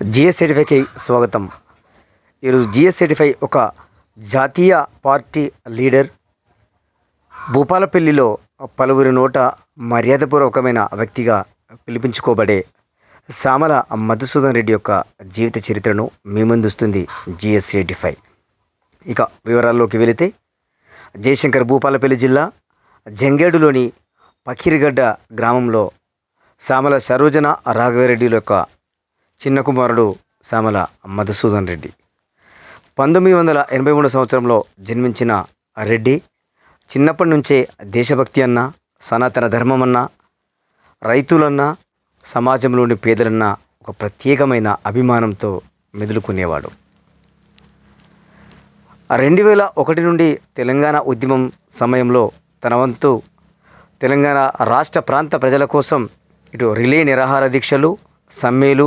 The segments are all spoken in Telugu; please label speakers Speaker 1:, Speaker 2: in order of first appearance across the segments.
Speaker 1: జిఎస్ సర్టిఫైకి స్వాగతం. ఈరోజు జిఎస్ సర్టిఫై ఒక జాతీయ పార్టీ లీడర్ భూపాలపల్లిలో పలువురి నోట మర్యాదపూర్వకమైన వ్యక్తిగా పిలిపించుకోబడే సామల మధుసూదన్ రెడ్డి యొక్క జీవిత చరిత్రను మీ ముందుస్తుంది జిఎస్ సర్టిఫై. ఇక వివరాల్లోకి వెళితే జయశంకర్ భూపాలపల్లి జిల్లా జంగేడులోని పకీరిగడ్డ గ్రామంలో సామల సరోజన రాఘవరెడ్డిల యొక్క చిన్న కుమారుడు శ్యామల మధుసూదన్ రెడ్డి. పంతొమ్మిది వందల ఎనభై మూడు సంవత్సరంలో జన్మించిన రెడ్డి చిన్నప్పటి నుంచే దేశభక్తి అన్న సనాతన ధర్మం అన్న రైతులన్నా సమాజంలోని పేదలన్నా ఒక ప్రత్యేకమైన అభిమానంతో మెదులుకునేవాడు. రెండు వేల ఒకటి నుండి తెలంగాణ ఉద్యమం సమయంలో తన వంతు తెలంగాణ రాష్ట్ర ప్రాంత ప్రజల కోసం ఇటు రిలే నిరాహార దీక్షలు సమ్మెలు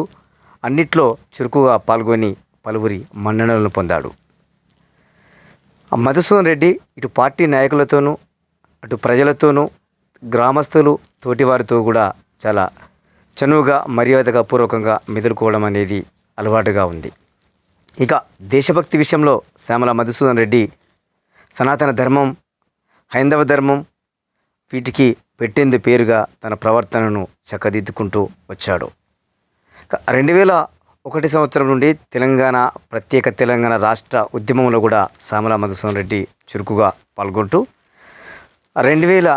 Speaker 1: అన్నిట్లో చురుకుగా పాల్గొని పలువురి మన్ననలను పొందాడు. మధుసూదన్ రెడ్డి ఇటు పార్టీ నాయకులతోనూ అటు ప్రజలతోనూ గ్రామస్తులు తోటివారితో కూడా చాలా చనువుగా మర్యాదగా పూర్వకంగా మెదులుకోవడం అనేది అలవాటుగా ఉంది. ఇక దేశభక్తి విషయంలో శ్యామల మధుసూదన్ రెడ్డి సనాతన ధర్మం హైందవ ధర్మం వీటికి పెట్టేందు పేరుగా తన ప్రవర్తనను చక్కదిద్దుకుంటూ వచ్చాడు. రెండు వేల ఒకటి సంవత్సరం నుండి తెలంగాణ ప్రత్యేక తెలంగాణ రాష్ట్ర ఉద్యమంలో కూడా శ్యామల మధుసూన్ రెడ్డి చురుకుగా పాల్గొంటూ రెండు వేల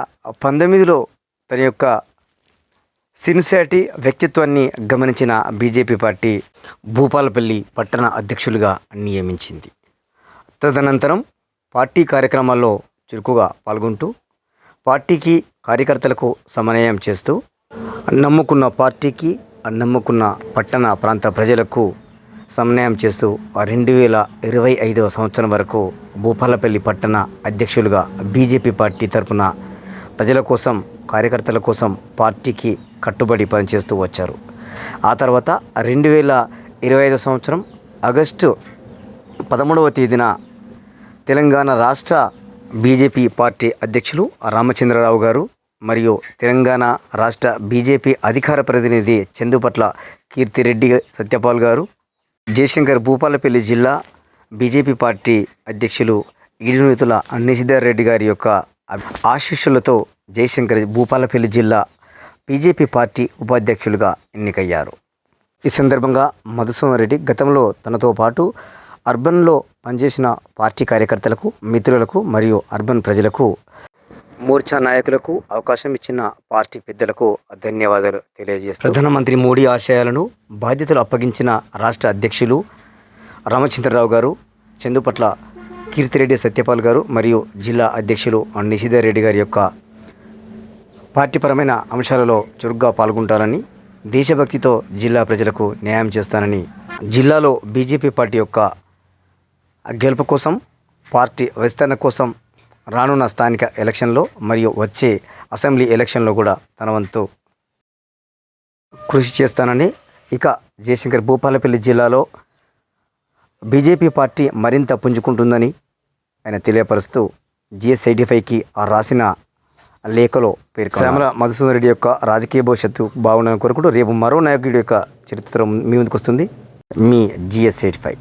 Speaker 1: పంతొమ్మిదిలో తన యొక్క సిన్సాటి వ్యక్తిత్వాన్ని గమనించిన బీజేపీ పార్టీ భూపాలపల్లి పట్టణ అధ్యక్షులుగా నియమించింది. తదనంతరం పార్టీ కార్యక్రమాల్లో చురుకుగా పాల్గొంటూ పార్టీకి కార్యకర్తలకు సమన్వయం చేస్తూ నమ్ముకున్న పార్టీకి నమ్ముకున్న పట్టణ ప్రాంత ప్రజలకు సమన్వయం చేస్తూ రెండు వేల ఇరవై ఐదవ సంవత్సరం వరకు భూపాలపల్లి పట్టణ అధ్యక్షులుగా బీజేపీ పార్టీ తరపున ప్రజల కోసం కార్యకర్తల కోసం పార్టీకి కట్టుబడి పనిచేస్తూ వచ్చారు. ఆ తర్వాత రెండు వేల ఇరవై ఐదో సంవత్సరం ఆగస్టు పదమూడవ తేదీన తెలంగాణ రాష్ట్ర బీజేపీ పార్టీ అధ్యక్షులు రామచంద్రరావు గారు మరియు తెలంగాణ రాష్ట్ర బీజేపీ అధికార ప్రతినిధి చందుపట్ల కీర్తిరెడ్డి సత్యపాల్ గారు జయశంకర్ భూపాలపల్లి జిల్లా బీజేపీ పార్టీ అధ్యక్షులు ఈడునూతుల నిశిధర్ రెడ్డి గారి యొక్క ఆశీస్సులతో జయశంకర్ భూపాలపల్లి జిల్లా బీజేపీ పార్టీ ఉపాధ్యక్షులుగా ఎన్నికయ్యారు. ఈ సందర్భంగా మధుసూదన్ రెడ్డి గతంలో తనతో పాటు అర్బన్లో పనిచేసిన పార్టీ కార్యకర్తలకు మిత్రులకు మరియు అర్బన్ ప్రజలకు మోర్చా నాయకులకు అవకాశం ఇచ్చిన పార్టీ పెద్దలకు ధన్యవాదాలు తెలియజేస్తారు ప్రధానమంత్రి మోడీ ఆశయాలను బాధ్యతలు అప్పగించిన రాష్ట్ర అధ్యక్షులు రామచంద్రరావు గారు చందుపట్ల కీర్తిరెడ్డి సత్యపాల్ గారు మరియు జిల్లా అధ్యక్షులు నిశిధర్ గారి యొక్క పార్టీపరమైన అంశాలలో చురుగ్గా పాల్గొంటారని దేశభక్తితో జిల్లా ప్రజలకు న్యాయం చేస్తానని జిల్లాలో బీజేపీ పార్టీ యొక్క గెలుపు కోసం పార్టీ విస్తరణ కోసం రానున్న స్థానిక ఎలక్షన్లో మరియు వచ్చే అసెంబ్లీ ఎలక్షన్లో కూడా తన వంతు కృషి చేస్తానని ఇక జయశంకర్ భూపాలపల్లి జిల్లాలో బీజేపీ పార్టీ మరింత పుంజుకుంటుందని ఆయన తెలియపరుస్తూ జిఎస్ఐడిఫైకి ఆ రాసిన లేఖలో పేరు శ్యామల మధుసూదన్ రెడ్డి యొక్క రాజకీయ భవిష్యత్తు బాగుండాలని కోరుకుంటూ రేపు మరో నాయకుడి యొక్క చరిత్ర మీ ముందుకు వస్తుంది. మీ జిఎస్ ఎయిటీ ఫైవ్.